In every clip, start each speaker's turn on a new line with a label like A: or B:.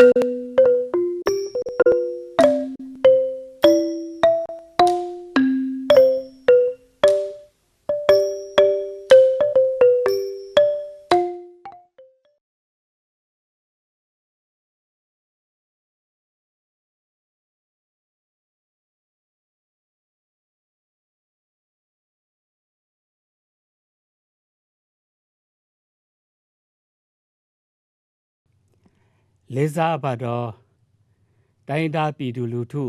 A: you လေးစားပါတော့တိုင်းသားပြည်သူလူထု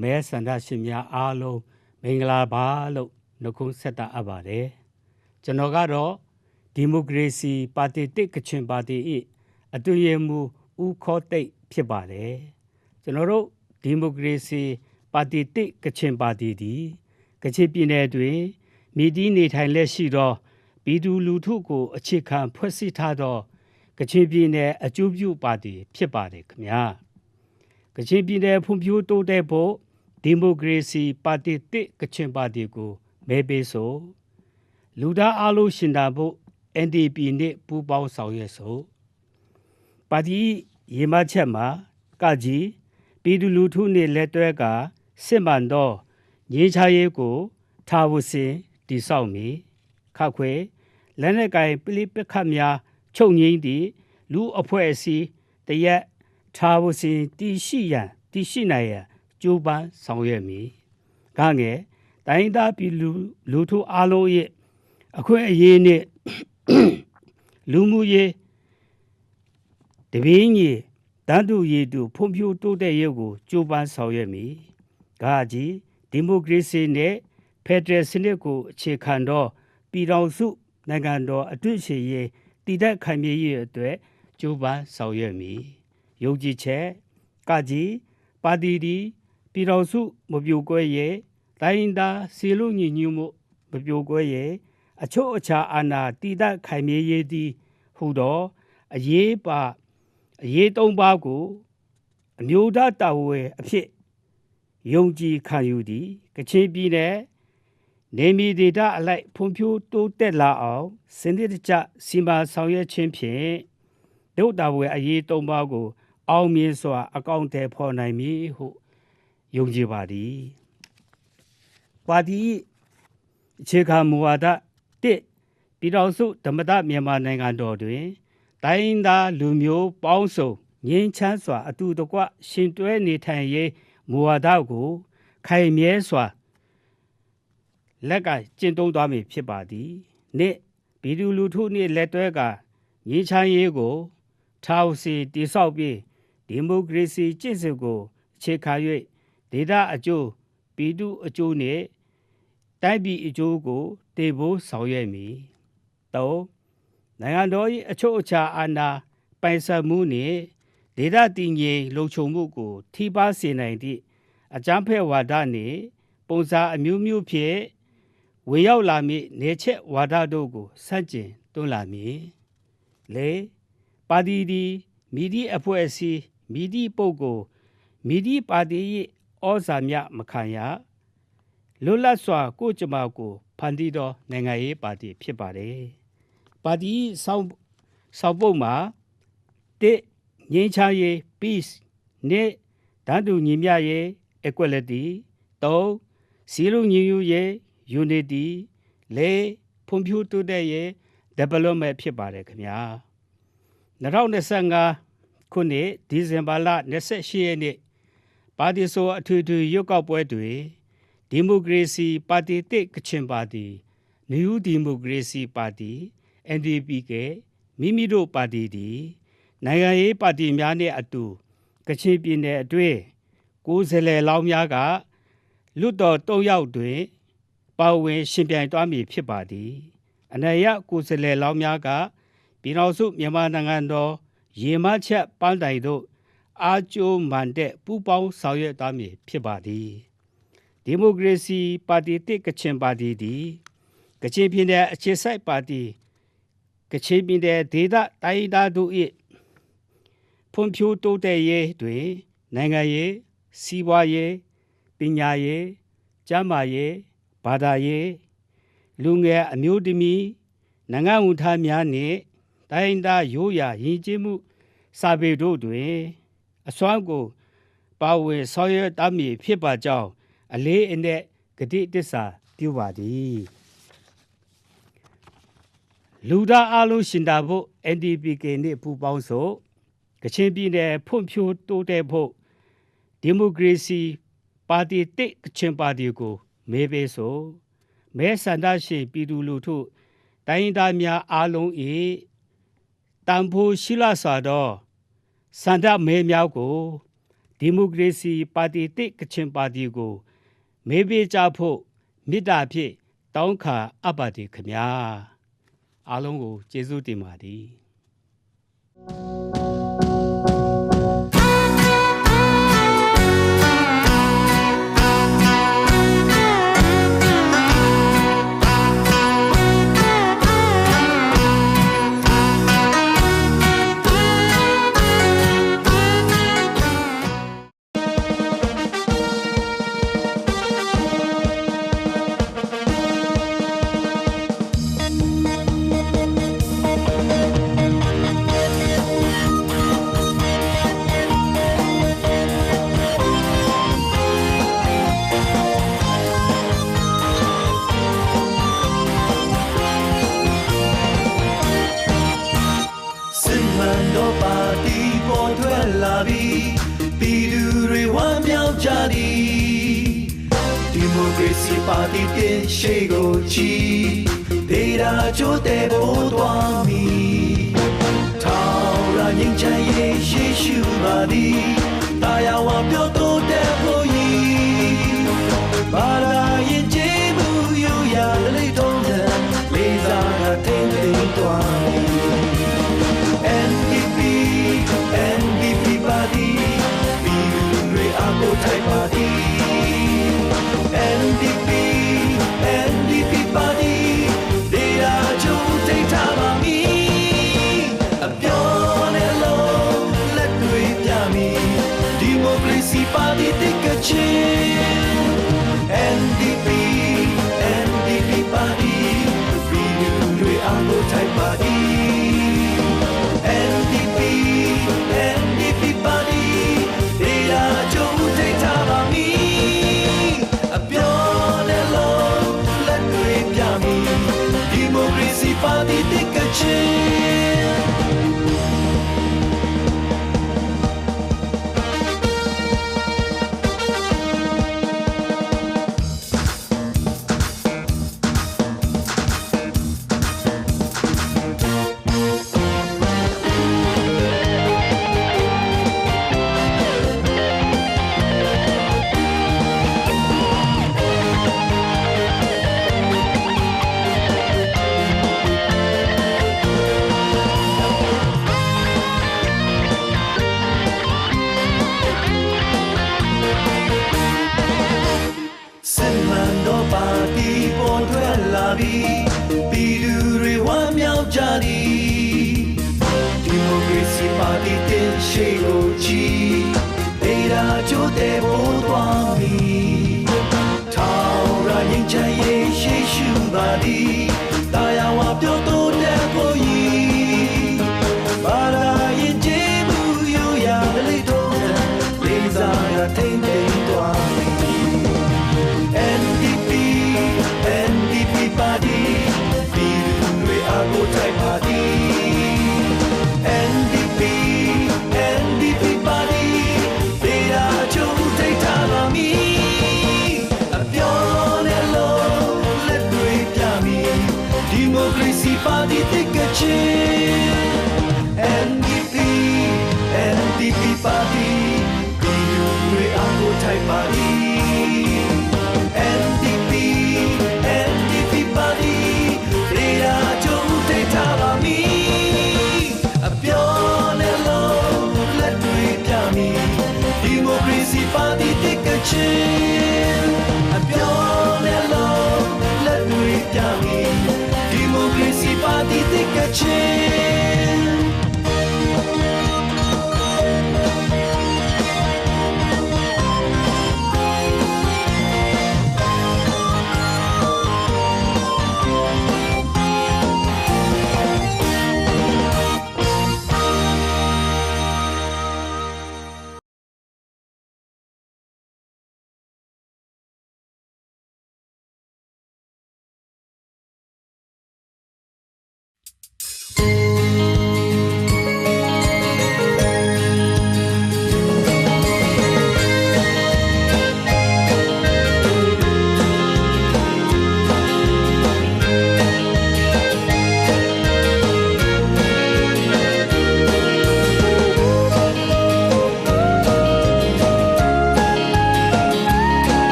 A: မဲဆန္ဒရှင်များအားလုံးမင်္ဂလာပါလို့နှုတ်ခွန်းဆက်တာအပ်ပါတယ်ကျွန်တော်ကတော့ဒီမိုကရေစီပါတီတစ်ကချင်ပါတီ၏အတူရမှုဦးခေါ်တိတ်ဖြစ်ပါတယ်ကျွန်တော်တို့ဒီမိုကရေစီပါတီတစ်ကချင်ပါတီဒီကချင်ပြည်နယ်တွင်မြည်တည်နေထိုင်လက်ရှိသောပြည်သူလူထုကိုအခြေခံဖွဲ့စည်းထားသော ကချင်ပြည်နယ်အကျိုးပြုပါတီဖြစ်ပါတယ်ခင်ဗျာကချင်ပြည်နယ်ဖွံ့ဖြိုးတိုးတက်ဖို့ဒီမိုကရေစီပါတီတစ်ကချင်ပါတီကိုမဲပေးဆိုလူသားအလုံးရှင်တာဖို့ NDP နဲ့ပူးပေါင်းဆောင်ရွက်ဆိုပါတီရေမချက်မှာကကြီးပြည်သူလူထုနဲ့လက်တွဲကစစ်မှန်သောငြိမ်းချမ်းရေးကိုထားဝစင်တည်ဆောက်မည်ခခွေလက်နက်ကိုင်ပလိပခတ်များ ချုပ်ငိမ့်သည့်လူအဖွဲ့အစည်းတရက်ထားဝစင်တည်ရှိရန်တည်ရှိနိုင်ရန်ကြိုးပမ်းဆောင်ရွက်မည်ကငယ်တိုင်းသားပြည်လူလူထုအားလုံးရဲ့အခွင့်အရေးနဲ့လူမှုရေးတပင်းကြီးတန်တူရည်တူဖွံ့ဖြိုးတိုးတက်ရေးကိုကြိုးပမ်းဆောင်ရွက်မည်။ဒါကြီးဒီမိုကရေစီနဲ့ဖက်ဒရယ်စနစ်ကိုအခြေခံသောပြည်ထောင်စုနိုင်ငံတော်အတွေ့အကြုံရေး တည်တဲ့ခိုင်မြဲရေးအတွက်ကြိုးပမ်းဆောင်ရွက်မည်။ယုံကြည်ချက်ကကြီးပါတီဒီပြည်ထောင်စုမပြိုကွဲရဲ့တိုင်းဒါစီလူညီညွတ်မှုမပြိုကွဲရဲ့အချို့အခြားအာဏာတည်တဲ့ခိုင်မြဲရေးသည်ဟူသောအရေးပါအရေးသုံးပါးကိုအမျိုးသားတာဝန်အဖြစ်ယုံကြည်ခံယူသည်ကချင်ပြည်နယ် နေမီဒေတာအလိုက်ဖွံ့ဖြိုးတိုးတက်လာအောင်စနစ်တကျစီမံဆောင်ရွက်ခြင်းဖြင့်ဒုတာဝန်အရေးသုံးပါးကို အောင်မြင်စွာ အကောင့်ထဲဖော်နိုင်မည်ဟုယုံကြည်ပါသည်ပါတီအခြေခံမူဝါဒတစ်ပြည်တော်စုဓမ္မတမြန်မာနိုင်ငံတော်တွင် တိုင်းသားလူမျိုးပေါင်းစုံငင်းချမ်းစွာအတူတကွရှင်တွဲနေထိုင်ရေးမူဝါဒကို ခိုင်မြဲစွာ လက်ကကျင့်သုံးသွားမည်ဖြစ်ပါသည်နှစ်ဗီဒီယိုလူထုနှင့်လက်တွဲကငင်းချမ်းရေးကိုထောက်စီတိဆောက်ပြီးဒီမိုကရေစီကျင့်စဉ်ကိုအခြေခံ၍ဒေသအကျိုးပြည်သူအကျိုးနှင့်တိုက်ပြည်အကျိုးကိုတည်ဖို့ဆောင်ရွက်မည်၃နိုင်ငံတော်၏အချုပ်အခြာအာဏာပိုင်ဆိုင်မှုနှင့်ဒေသတည်ငြိမ်လုံခြုံမှုကိုထိပါစေနိုင်သည့်အကြမ်းဖက်ဝါဒနှင့်ပုံစံအမျိုးမျိုးဖြင့် ဝင်ရောက်လာမည့်နေချက်ဝါဒတို့ကိုဆန့်ကျင်တွန်းလာမည်လေပါတီဒီမီဒီအဖွဲ့အစည်းမီဒီပုဂ္ဂိုလ်မီဒီပါတီ၏ဩဇာမြမခံရလွတ်လပ်စွာ ကိုကြမ္မာကိုဖန်တီးသောနိုင်ငံရေးပါတီဖြစ်ပါတယ်ပါတီဆောင်းဆောက်ပုတ်မှာတစ်ငင်းချရေး peace နှစ်ဓာတ်တူညီမျှရေး equality သုံးစီလုံးညီညွတ်ရေး unity လေးဖွံ့ဖြိုးတိုးတက်ရေး development ဖြစ်ပါတယ်ခင်ဗျာ2025ခုနှစ်ဒီဇင်ဘာလ28ရက်နေ့ပါတီဆိုအထွေထွေရွက်ကောက်ပွဲတွင်ဒီမိုကရေစီပါတီတစ်ကချင်ပါတီနယူးဒီမိုကရေစီပါတီ NDP ကမိမိတို့ပါတီဒီနိုင်ငံရေးပါတီများနဲ့အတူကချင်ပြည်နယ်အတွင်းကိုယ်စားလှယ်လောင်းများကလွတ်တော်၃ယောက်တွင် ပါဝင်ရှင်ပြိုင်သွားမည်ဖြစ်ပါသည်အနရကိုယ်စားလှယ်လောင်းများကပြည်တော်စုမြန်မာနိုင်ငံတော်ရေမချက်ပန်းတိုင်တို့အာကျိုးမန်တဲ့ပူပေါင်းဆောင်ရွက်သွားမည်ဖြစ်ပါသည်ဒီမိုကရေစီပါတီတစ်ကချင်ပါတီသည်ကချင်ပြည်နယ်အခြေစိုက်ပါတီကချင်ပြည်နယ်ဒေသတိုင်းဒေသတို့၏ဖွံ့ဖြိုးတိုးတက်ရေးတွင်နိုင်ငံရေးစီးပွားရေးပညာရေးကျန်းမာရေး ဘာသာရေးလူငယ်အမျိုးသမီးနိုင်ငံဝန်ထမ်းများနှင့်တိုင်းဒေသရိုးရာရည်ကြည်မှုစာပေတို့တွင်အစွမ်းကိုပါဝင်ဆောင်ရွက်တတ်မည်ဖြစ်ပါကြောင်းအလေးအနက်ဂတိတစ္ဆာပြုပါသည်လူသားအလုံးရှင်တာဖို့ NDPK နှင့်ပူးပေါင်းဆိုကချင်ပြည်နယ်ဖွံ့ဖြိုးတိုးတက်ဖို့ဒီမိုကရေစီပါတီတစ်ကချင်ပါတီကို မေးပေးဆိုမဲဆန္ဒရှင်ပြည်သူလူထုတိုင်းရင်းသားများအားလုံး၏တန်ဖိုးရှိလာစွာသောစန္ဒမဲများကိုဒီမိုကရေစီပါတီတစ်ကချင်ပါတီကိုမေးပေးကြဖို့မေတ္တာဖြင့်တောင်းခံအပ်ပါသည်ခမညာအားလုံးကိုကျေးဇူးတင်ပါသည်
B: လာပြီးပြည်သူတွေဝမ်းမြောက်ကြသည်ဒီမိုကရေစီပါတီတင်ရှေ့ကိုချီဒေရာချိုးတဲ့ဘိုးတော်မီထောင်ရငင်းချင်ရဲ့ရှိရှုပါသည်တာယာဝပြောတော့တဲ့ဘိုးကြီးဘာ ရေစီပါတီတိတ်ကချင် NDP NDP party ပြည်သူတွေအကိုတိုက်ပါတီ NDP NDP party ဒေရာချိုးတိတ်ထားပါမီအပြောနဲ့လုံးလက်တွေပြမီဒီမိုကရေစီပါတီတိတ်ကချင်